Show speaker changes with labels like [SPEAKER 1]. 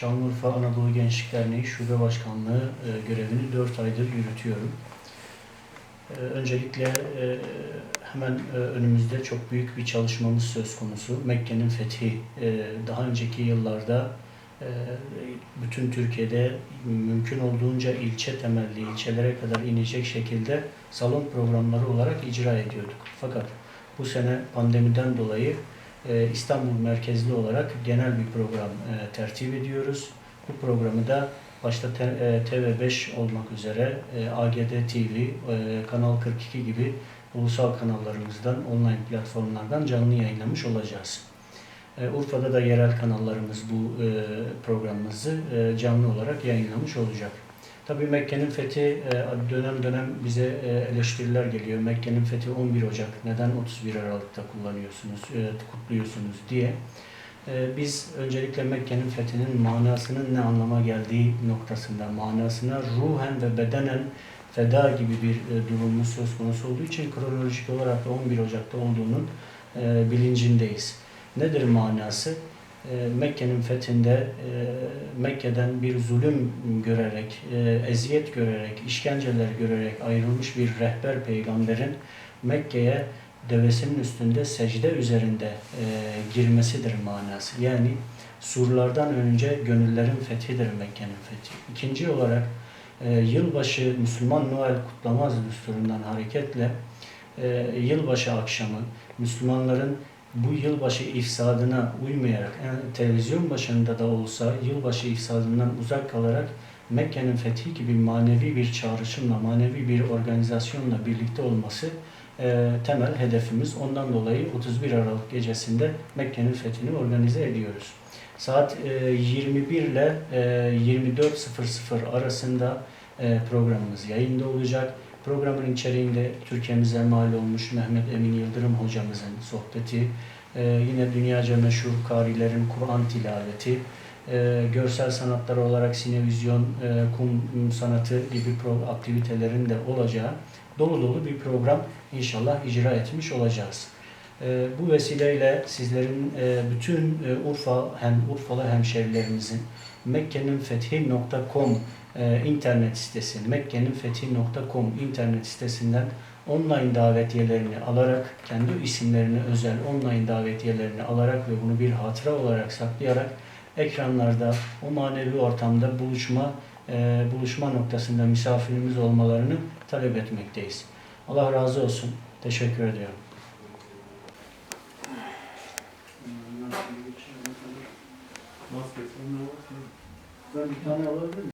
[SPEAKER 1] Şanlıurfa Anadolu Gençlik Derneği Şube Başkanlığı e, görevini 4 aydır yürütüyorum. E, Öncelikle e, hemen önümüzde çok büyük bir çalışmamız söz konusu. Mekke'nin fethi daha önceki yıllarda bütün Türkiye'de mümkün olduğunca ilçe temelli, ilçelere kadar inecek şekilde salon programları olarak icra ediyorduk. Fakat bu sene pandemiden dolayı İstanbul merkezli olarak genel bir program e, tertip ediyoruz. Bu programı da başta te- e, TV5 olmak üzere e, AGD TV, Kanal 42 gibi ulusal kanallarımızdan, online platformlardan canlı yayınlamış olacağız. Urfa'da da yerel kanallarımız bu programımızı canlı olarak yayınlamış olacak. Tabii Mekke'nin fethi e, dönem dönem bize e, eleştiriler geliyor. Mekke'nin fethi 11 Ocak, neden 31 Aralık'ta kullanıyorsunuz, e, kutluyorsunuz diye. Biz öncelikle Mekke'nin fethinin manasının ne anlama geldiği noktasında, manasına ruhen ve bedenen feda gibi bir durumumuz söz konusu olduğu için kronolojik olarak da 11 Ocak'ta olduğunun bilincindeyiz. Nedir manası? E, Mekke'nin fethinde e, Mekke'den bir zulüm görerek, e, eziyet görerek, işkenceler görerek ayrılmış bir rehber peygamberin Mekke'ye devesinin üstünde secde üzerinde e, girmesidir manası. Yani surlardan önce gönüllerin fethidir Mekke'nin fethi. İkinci olarak yılbaşı Müslüman Noel kutlamaz düsturundan hareketle yılbaşı akşamı Müslümanların bu yılbaşı ifsadına uymayarak, yani televizyon başında da olsa yılbaşı ifsadından uzak kalarak Mekke'nin fethi gibi manevi bir çağrışımla, manevi bir organizasyonla birlikte olması e, temel hedefimiz. Ondan dolayı 31 Aralık gecesinde Mekke'nin fethini organize ediyoruz. Saat e, 21 ile e, 24.00 arasında e, programımız yayında olacak. Programın içeriğinde Türkiye'mize mal olmuş Mehmet Emin Yıldırım hocamızın sohbeti, e, yine dünyaca meşhur karilerin Kur'an tilaveti, e, görsel sanatlar olarak sinevizyon, e, kum sanatı gibi pro- aktivitelerin de olacağı dolu dolu bir program inşallah icra etmiş olacağız. E, bu vesileyle sizlerin e, bütün e, Urfa hem Urfalı hemşerilerimizin mekkeninfethi.com e, internet sitesi mekkeninfethi.com internet sitesinden online davetiyelerini alarak kendi isimlerine özel online davetiyelerini alarak ve bunu bir hatıra olarak saklayarak ekranlarda o manevi ortamda buluşma e, buluşma noktasında misafirimiz olmalarını talep etmekteyiz. Allah razı olsun. Teşekkür ediyorum. Must be somewhere else. Can you tell me a little bit?